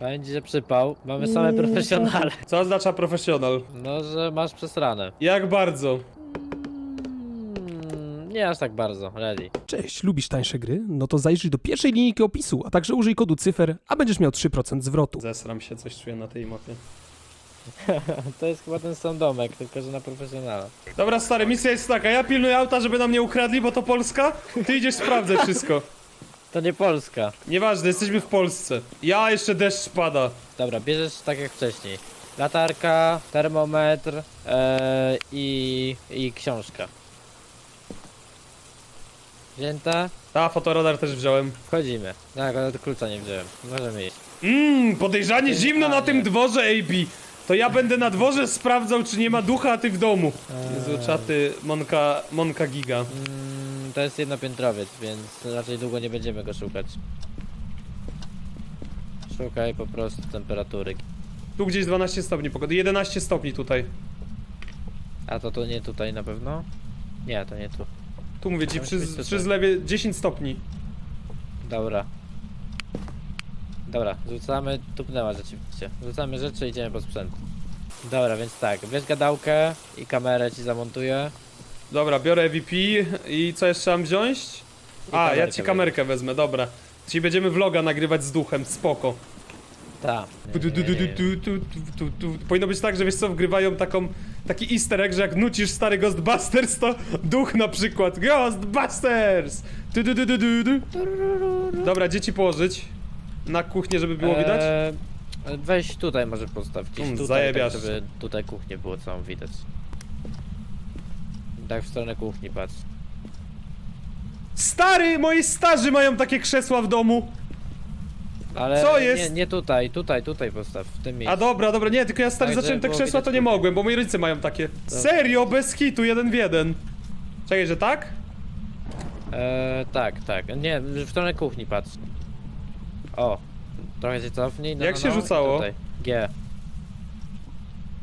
Będzie się przypał. Mamy same profesjonale. Co oznacza profesjonal? No, że masz przesrane. Jak bardzo? Mm, nie aż tak bardzo. Ready. Cześć, lubisz tańsze gry? No to zajrzyj do pierwszej linijki opisu, a także użyj kodu cyfer, a będziesz miał 3% zwrotu. Zesram się, coś czuję na tej mapie. To jest chyba ten sam domek, tylko że na profesjonala. Dobra, stary, misja jest taka. Ja pilnuję auta, żeby nam nie ukradli, bo to Polska. Ty idziesz sprawdzać wszystko. To nie Polska. Nieważne, jesteśmy w Polsce. Ja jeszcze deszcz pada. Dobra, bierzesz tak jak wcześniej. Latarka, termometr e, i, i książka. Wzięta? A, fotoradar też wziąłem. Wchodzimy. Tak, ale klucza nie wziąłem. Możemy iść. Mmm, podejrzanie zimno na tym dworze, AB. To ja będę na dworze sprawdzał, czy nie ma ducha, a ty w domu. Jezu, czaty, Monka, Monka Giga. Mm, to jest jednopiętrowiec, więc raczej długo nie będziemy go szukać. Szukaj po prostu temperatury. Tu gdzieś 12 stopni pogody, 11 stopni tutaj. A to to nie tutaj na pewno? Nie, to nie tu. Tu mówię ci, To przy, jest tutaj. przy zlewie 10 stopni. Dobra. Dobra, rzucamy, tupnęła rzeczywiście. Rzucamy rzeczy i idziemy po sprzęt. Dobra, więc tak, weź gadałkę i kamerę ci zamontuję. Dobra, biorę VP i co jeszcze mam wziąć? A, ja ci kamerkę wezmę, dobra. Czyli będziemy vloga nagrywać z duchem, spoko. Tak. Powinno być tak, że wiesz co, wgrywają taką, taki easter egg, że jak nucisz stary Ghostbusters, to duch na przykład. Ghostbusters! Dobra, dzieci położyć na kuchnię, żeby było eee, widać? Eee, weź tutaj może postaw gdzieś Mm, tutaj, tak, zajebiasz. żeby tutaj kuchnię było całą widać. Tak w stronę kuchni patrz. Stary, moi starzy mają takie krzesła w domu. Ale Co Nie, jest? nie tutaj, tutaj, tutaj postaw, w tym miejscu. A dobra, dobra, nie, tylko ja stary Tak, zacząłem żeby te było krzesła, widać to nie kuchnię. mogłem, bo moi rodzice mają takie. Serio, bez hitu, jeden w jeden. Czekaj, że tak? Eee, tak, tak. Nie, w stronę kuchni patrz. O, trochę się cofnij. No, Jak no, się no, i rzucało? Tutaj. G.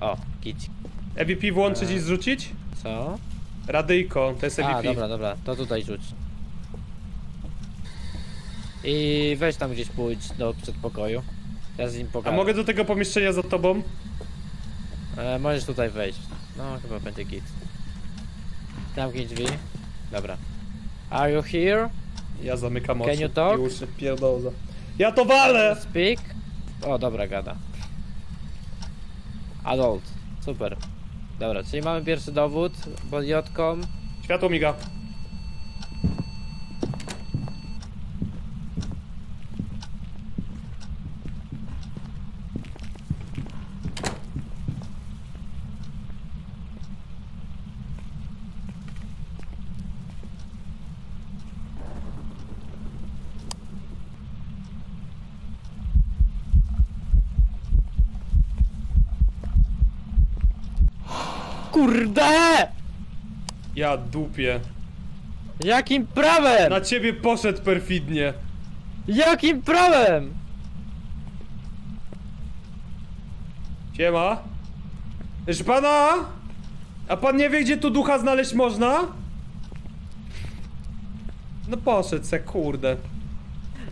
O, kić. EVP włączyć i zrzucić? Co? Radyjko, to jest EVP. A, dobra, dobra, to tutaj rzuć. I weź tam gdzieś pójdź do przedpokoju. Ja z nim A pogadam. mogę do tego pomieszczenia za tobą? E, możesz tutaj wejść. No, chyba będzie git. Zamknij drzwi. Dobra. Are you here? Ja zamykam Can oczy you talk? uszy, pierdoza. Ja to walę! Speak? O, dobra, gada. Adult. Super. Dobra, czyli mamy pierwszy dowód pod jotką. Światło miga. Kurde! Ja dupię. Jakim prawem? Na ciebie poszedł perfidnie. Jakim prawem? Siema. Proszę pana? A pan nie wie, gdzie tu ducha znaleźć można? No poszedł se, kurde.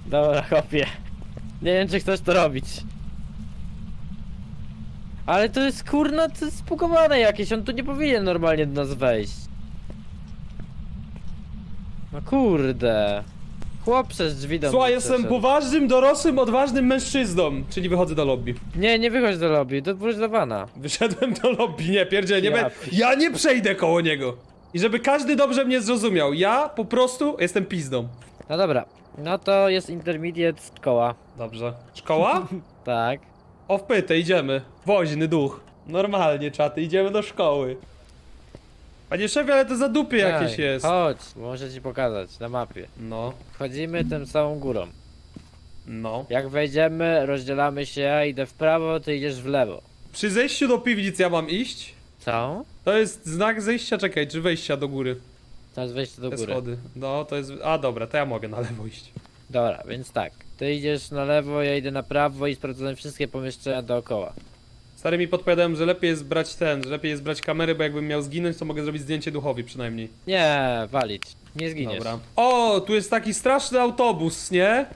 Dobra, chłopie. Nie wiem, czy chcesz to robić. Ale to jest kurna, to jest spugowane jakieś, on tu nie powinien normalnie do nas wejść. No kurde. Chłop przez drzwi do Słuchaj, mnie jestem przeszedł. poważnym, dorosłym, odważnym mężczyzną. Czyli wychodzę do lobby. Nie, nie wychodź do lobby, to wróć do wana. Wyszedłem do lobby, nie, pierdzielę, nie Ja będę. pi- Ja nie przejdę koło niego. I żeby każdy dobrze mnie zrozumiał, ja po prostu jestem pizdą. No dobra, no to jest intermediate szkoła. Dobrze. Szkoła? Tak. O wpytę, idziemy. Woźny duch. Normalnie, czaty, idziemy do szkoły. Panie szefie, ale to za dupie jakieś jest. Chodź, muszę ci pokazać na mapie. No, Wchodzimy tą samą górą. no. Jak wejdziemy, rozdzielamy się, ja idę w prawo, ty idziesz w lewo. Przy zejściu do piwnic ja mam iść? Co? To jest znak zejścia, czekaj, czy wejścia do góry? To jest wejście do Te góry. schody. No, to jest... A, dobra, to ja mogę na lewo iść. Dobra, więc tak. Ty idziesz na lewo, ja idę na prawo i sprawdzamy wszystkie pomieszczenia dookoła. Stary mi podpowiadałem, że lepiej jest brać ten, że lepiej jest brać kamerę, bo jakbym miał zginąć, to mogę zrobić zdjęcie duchowi przynajmniej. Nie, walić. Nie zginiesz. Dobra. O, tu jest taki straszny autobus, nie?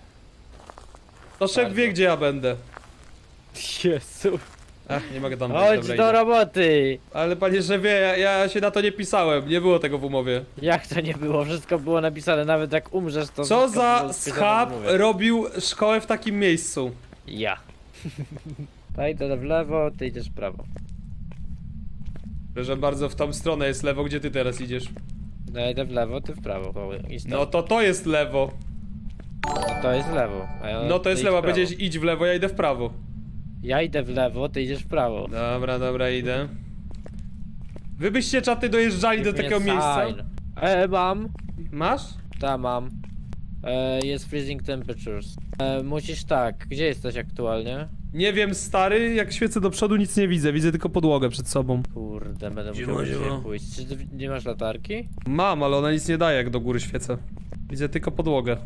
To szef Bardzo. wie, gdzie ja będę. Jezu. Ach, nie mogę tam wejść, Chodź dobra, do idę. roboty! Ale panie szefie, ja, ja się na to nie pisałem, nie było tego w umowie. Jak to nie było? Wszystko było napisane, nawet jak umrzesz to... Co wszystko za było spisane w schab umowie. robił szkołę w takim miejscu? Ja. Ja idę w lewo, ty idziesz w prawo. Że bardzo w tą stronę jest lewo, gdzie ty teraz idziesz? Ja idę w lewo, ty w prawo. Idź No no. to to jest lewo. to jest lewo. A ja, No to ty jest idź lewo, w prawo. będziesz idź w lewo, ja idę w prawo. Ja idę w lewo, ty idziesz w prawo. Dobra, dobra, idę. Wy byście czaty dojeżdżali do takiego miejsca? sign. E, mam. Masz? Ta mam. E, jest freezing temperatures. E, musisz tak, gdzie jesteś aktualnie? Nie wiem, stary, jak świecę do przodu nic nie widzę, widzę tylko podłogę przed sobą. Kurde, będę Zima, musiał zima. gdzieś pójść. Czy ty nie masz latarki? Mam, ale ona nic nie daje, jak do góry świecę. Widzę tylko podłogę.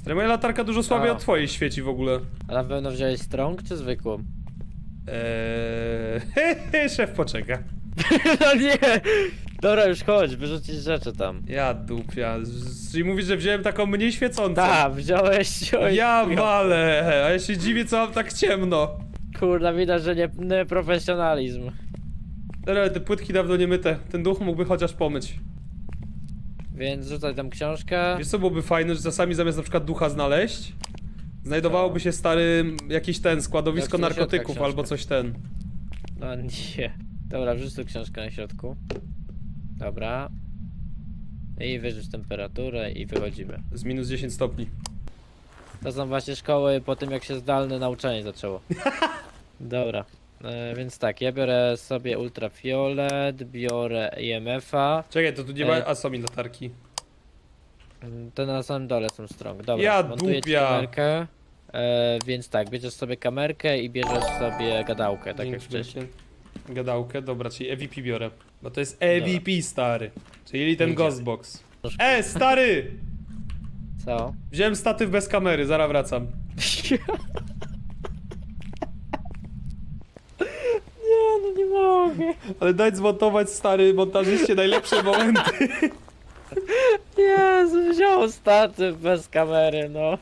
Stary, moja latarka dużo słabiej A. od twojej świeci w ogóle. A na pewno wziąłeś strong czy zwykłą? Eee, szef poczeka. no nie! Dobra, już chodź, wyrzucić rzeczy tam. Ja dupia. Z- Czyli mówisz, że wziąłem taką mniej świecącą. Tak, wziąłeś... oj, Ja chuj. walę, a ja się dziwię, co mam tak ciemno. Kurna, widać, że nie, nie profesjonalizm. Ale te płytki dawno nie myte. Ten duch mógłby chociaż pomyć. Więc rzucaj tam książkę. Wiesz co byłoby fajne, że czasami zamiast na przykład ducha znaleźć, znajdowałoby się stary jakiś ten, składowisko do środka narkotyków książka. albo coś ten. No nie. Dobra, wrzuć tu książkę na środku. Dobra. I wyrzuć temperaturę i wychodzimy. Z minus 10 stopni. To są właśnie szkoły po tym jak się zdalne nauczanie zaczęło. Dobra. E, więc tak, ja biorę sobie ultrafiolet, biorę EMF-a. Czekaj, to tu nie ma... Ej. A są mi latarki. Mm, To na samym dole są strong. Dobra, Ja montuję ci dupia. kamerkę. E, więc tak, bierzesz sobie kamerkę i bierzesz sobie gadałkę, tak jak Dzięki wcześniej. wielkie. Gadałkę, dobra, czyli EVP biorę. Bo to jest EVP, stary. Czyli ten Idziemy. Ghostbox. E, stary! Co? Wziąłem statyw bez kamery, zaraz wracam. Nie, no nie mogę. Ale daj zmontować, stary, montażyście najlepsze momenty. Jezu, wziął statyw bez kamery, no.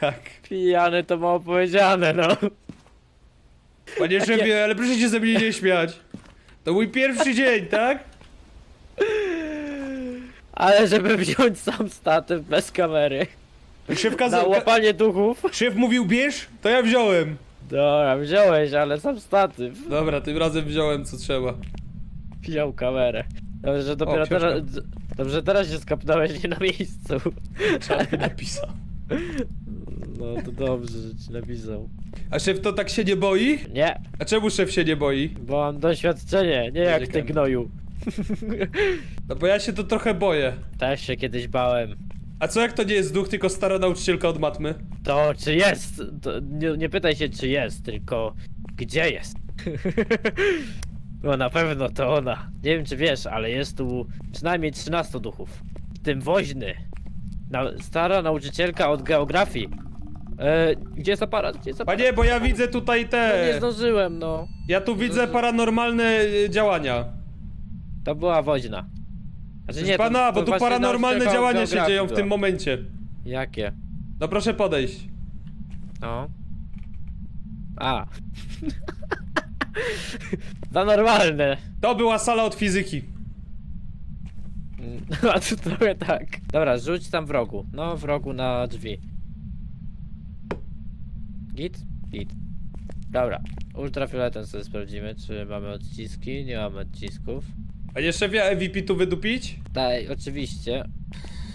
tak. Pijany to mało powiedziane, no. Panie szefie, ale proszę się ze mnie nie śmiać. To mój pierwszy dzień, tak? Ale żeby wziąć sam statyw bez kamery. Szef Na kazał... łapanie duchów. Szef mówił bierz, to ja wziąłem. Dobra, wziąłeś, ale sam statyw. Dobra, tym razem wziąłem co trzeba. Wziął kamerę. Dobrze, że dopiero książka. teraz... Dobrze, teraz się skapnąłeś nie na miejscu. Czas mi napisał. No to dobrze, że ci napisał. A szef to tak się nie boi? Nie, A czemu szef się nie boi? bo mam doświadczenie, nie jak ty Dziękujemy. gnoju. No bo ja się to trochę boję. Też się kiedyś bałem. A co jak to nie jest duch, tylko stara nauczycielka od matmy? To czy jest? To nie, nie pytaj się czy jest, tylko gdzie jest? Bo na pewno to ona. Nie wiem czy wiesz, ale jest tu przynajmniej 13 duchów. W tym woźny. Na, stara nauczycielka od geografii. E, gdzie jest aparat? Gdzie jest aparat? Panie, bo ja widzę tutaj No, te... nie zdążyłem, no. Ja tu widzę paranormalne y, działania. To była woźna. Znaczy, Proszę pana, bo to tu właśnie paranormalne nauczycielka od działania się geografii dzieją w była. tym momencie. Jakie? No proszę podejść. No. A. to normalne. To była sala od fizyki. Mm, A tu trochę tak. Dobra, rzuć tam w rogu. No, w rogu na drzwi. Git? Git. Dobra. Ultrafioletem sobie sprawdzimy, czy mamy odciski. Nie mamy odcisków. Panie szefie, EVP tu wydupić? Tak, oczywiście.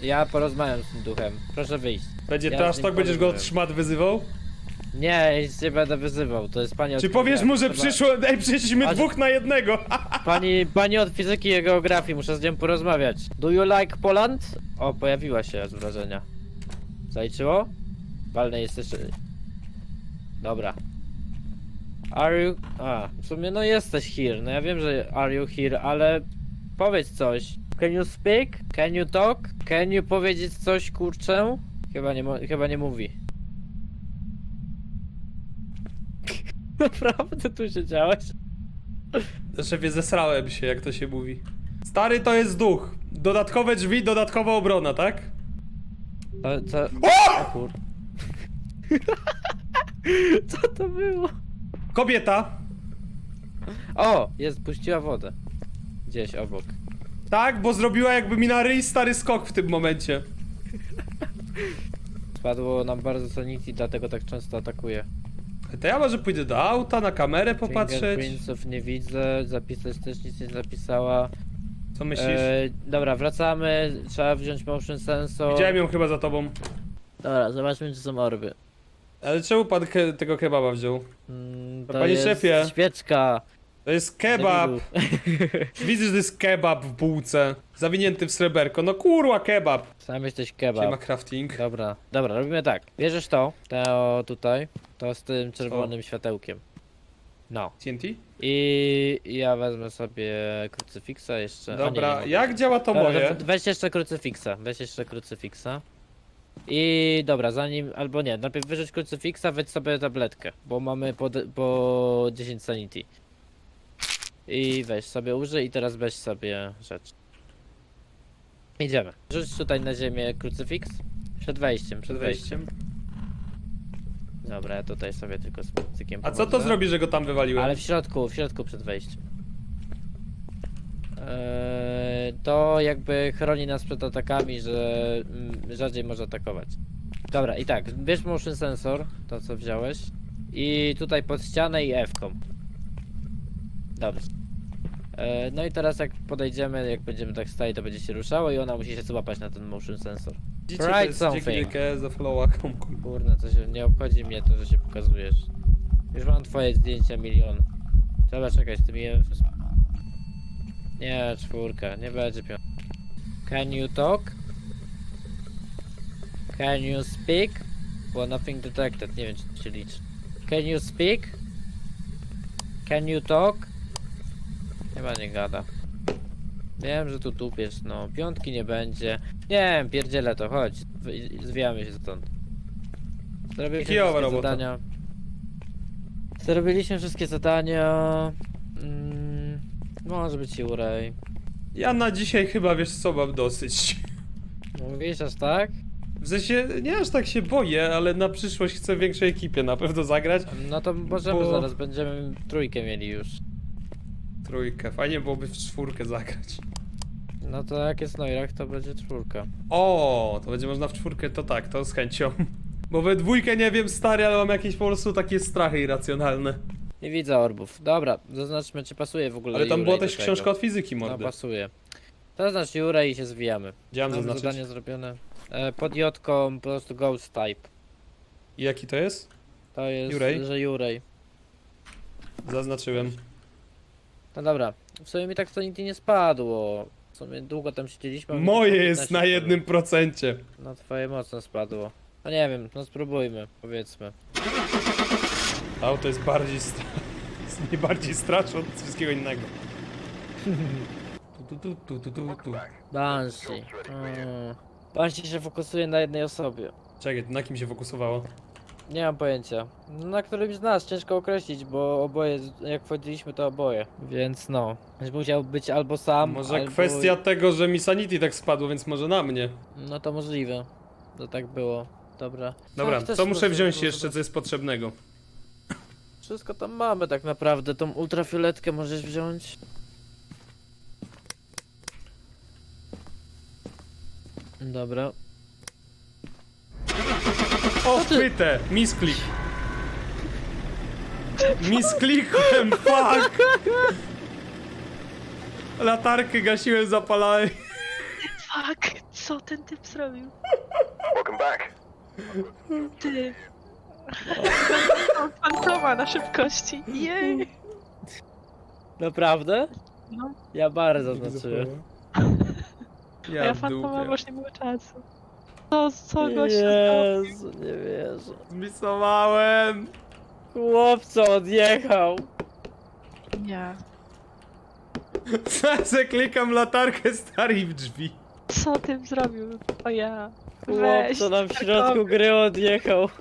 Ja porozmawiam z tym duchem. Proszę wyjść. Będzie Ja trash z nim talk, będziesz go od porozmawiam. szmat wyzywał? Nie, nic nie będę wyzywał. To jest pani od Czy powiesz mu, że Trzeba- przyszło... Ej, przyszliśmy dwóch na jednego! Pani, pani od fizyki i geografii, muszę z nią porozmawiać. Do you like Poland? O, pojawiła się z wrażenia. Zaliczyło? Walne jest jeszcze... Dobra. Are you... A, w sumie no jesteś here. No ja wiem, że are you here, ale... Powiedz coś. Can you speak? Can you talk? Can you powiedzieć coś, kurczę? Chyba nie, mo- chyba nie mówi. Naprawdę tu siedziałeś? Szefie, zesrałem się, jak to się mówi. Stary to jest duch. Dodatkowe drzwi, dodatkowa obrona, tak? To, to... O! Kur... Co to było? Kobieta. O, jest, puściła wodę. Gdzieś obok. Tak, bo zrobiła jakby mi na ryj stary skok w tym momencie. Spadło nam bardzo sanity, dlatego tak często atakuje. To ja może pójdę do auta, na kamerę popatrzeć. Fingerprintsów nie widzę, zapisać też nic nie zapisała. Co myślisz? E, dobra, wracamy, trzeba wziąć motion sensor. Widziałem ją chyba za tobą. Dobra, zobaczmy czy są orby. Ale czemu pan ke tego kebaba wziął? Mm, to panie jest szefie. świeczka. To jest kebab. Widzisz, że to jest kebab w bułce. Zawinięty w sreberko. No kurwa kebab. Sam jesteś Siema kebab. crafting. Dobra, dobra, robimy tak. Bierzesz to, to tutaj, to z tym czerwonym światełkiem. No. TNT? I ja wezmę sobie krucyfiksa jeszcze. A nie, nie Dobra, mogę. jak działa to Dobra, moje? Weź jeszcze krucyfiksa, weź jeszcze krucyfiksa. I dobra, zanim, albo nie, najpierw wyrzuć krucyfiksa, weź sobie tabletkę, bo mamy po, po 10 sanity. I weź sobie użyj i teraz weź sobie rzecz. Idziemy. Rzuć tutaj na ziemię krucyfiks. Przed wejściem, przed wejściem. Dobra, ja tutaj sobie tylko z cykiem A co to zrobi, że go tam wywaliłem? Ale w środku, w środku przed wejściem. Eee, to jakby chroni nas przed atakami, że mm, rzadziej może atakować. Dobra, i tak, bierz motion sensor, to co wziąłeś. I tutaj pod ścianę i F-ką. Dobrze. Eee, no i teraz jak podejdziemy, jak będziemy tak stali, to będzie się ruszało i ona musi się złapać na ten motion sensor. Widzicie, to Write jest something. za flowaką. Kurna, to się nie obchodzi mnie to, że się pokazujesz. Już mam twoje zdjęcia milion. Trzeba czekać, ty mi je... Nie, czwórka, nie będzie piątka. Can you talk? Can you speak? Well, nothing detected, nie wiem czy to się liczy. Can you speak? Can you talk? Chyba nie gada. Wiem, że tu tupiesz, no. Piątki nie będzie. Nie wiem, pierdzielę to, chodź. Wy- Zwijamy się stąd. Zrobiliśmy Kijowa wszystkie robota. zadania. Zrobiliśmy wszystkie zadania. Mm, może być i urej. Ja na dzisiaj chyba, wiesz co, mam dosyć. Mówisz aż tak? W sensie, nie aż tak się boję, ale na przyszłość chcę większej ekipie na pewno zagrać. No to możemy Bo- zaraz, będziemy trójkę mieli już. Trójkę, fajnie byłoby w czwórkę zagrać. No to jak jest Neurach, to będzie czwórka. O, to będzie można w czwórkę, to tak, to z chęcią. Bo we dwójkę nie wiem, stary, ale mam jakieś po prostu takie strachy irracjonalne. Nie widzę orbów. Dobra, zaznaczmy czy pasuje w ogóle Ale tam Jurej była do też tego. książka od fizyki, No mordy. pasuje. Zaznacz Jurej i się zwijamy. Gdzie mam zaznaczyć? zadanie zrobione. E, pod Jotką po prostu Ghost Type. I jaki to jest? To jest, Jurej? że Jurej. Zaznaczyłem. No dobra, w sumie mi tak to nigdy nie spadło. W sumie długo tam siedzieliśmy. a mi Moje tylko jest 15 na jednym procencie. No twoje mocno spadło. No nie wiem, no spróbujmy, powiedzmy. Auto jest bardziej stra... jest bardziej straszy od wszystkiego innego. Tu, tu, tu, tu, tu, tu. Banshee. Mm. Banshee się fokusuje na jednej osobie. Czekaj, na kim się fokusowało? Nie mam pojęcia. No, Na którymś z nas ciężko określić, bo oboje, jak wchodziliśmy to oboje. Więc no, Więc musiał być albo sam, Może albo... kwestia tego, że mi sanity tak spadło, więc może na mnie. No to możliwe. To tak było. Dobra. Dobra, co muszę wziąć jeszcze, co jest potrzebnego? Wszystko tam mamy tak naprawdę. Tą ultrafioletkę możesz wziąć. Dobra. O, chwytę! Misklik! Misklikłem, fuck! Latarkę gasiłem, zapalałem. Fuck, co ten typ zrobił? Welcome back. Ty. Mam fantoma na szybkości. Jej. Naprawdę? No, Ja bardzo znaczyłem. a Ja, ja fantoma, dupie. już nie było czasu. Co, co gość zrobił? Jezu, nie wierzę. Zmisowałem! Chłopco odjechał. Nie. Se klikam latarkę stary w drzwi. Co tym zrobił? O ja. Weź, Chłopco nam w środku gry odjechał.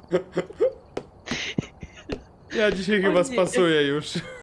Ja dzisiaj chyba nie. spasuję już.